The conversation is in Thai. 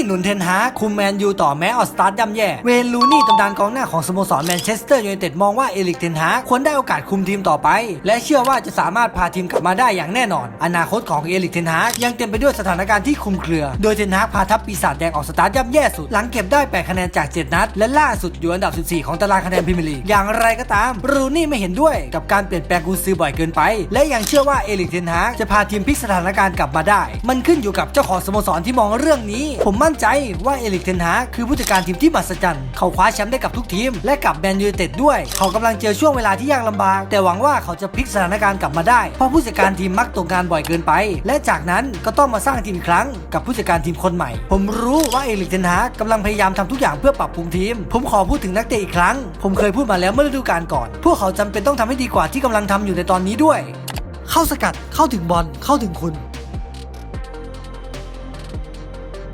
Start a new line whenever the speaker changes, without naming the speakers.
ี่หนุนเทนฮาคุมแมนยูต่อแม้ออสตาร์ทย่ำแย่ เวนลูนี่ตำนานกองหน้าของสโมสรแมนเชสเตอร์ยูไนเต็ดมองว่าเอลิกเทนฮาควรได้โอกาสคุมทีมต่อไป และเชื่อว่าจะสามารถพาทีมกลับมาได้อย่างแน่นอน อนาคตของเอลิกเทนฮายังเต็มไปด้วยสถานการณ์ที่คุมเครือ โดยเทนฮาพาทัพปีศาจแดงออกสตาร์ทย่ำแย่สุด หลังเก็บได้8คะแนนจาก 7 นัด และล่าสุดอยู่อันดับ 14 ของตารางคะแนนพรีเมียร์ลีกอย่างไรก็ตามรูนี่ไม่เห็นด้วยกับการเปลี่ยนแปลงกุนซือบ่อยเกินไป และยังเชื่อว่าเอลิกเทนฮาจะพาทีมพลิกสถานการณ์กลับมาได้ มันขึ้นอยู่กับเจ้าของสโมสรที่มองเรื่องนี้ ผมมั่นใจว่าเอลิกเทนฮาคือผู้จัดการทีมที่มหัศจรรย์ เขาคว้าแชมป์ได้กับทุกทีม และกับแมนยูเต็ดด้วย เขากำลังเจอช่วงเวลาที่ยากลำบาก แต่หวังว่าเขาจะพลิกสถานการณ์กลับมาได้ เพราะผู้จัดการทีมมักตกงานบ่อยเกินไป และจากนั้นก็ต้องมาสร้างทีมครั้งกับผู้จัดการทีมคนใหม่ ผมรู้ว่าเอลิกเทนฮากกำลังพยายามทำทุกอย่างเพื่อปรับปรุงทีม ผมขอพูดถึงนักเตะอีกครั้ง ผมเคยพูดมาแล้วเมื่อฤดูกาลก่อน พวกเขาจำเป็นต้องทำให้ดีกว่าที่กำลังทำอยู่ในตอนนี้ด้วย เข้าสกัดเข้าถึงบอลเข้าถึงคุณ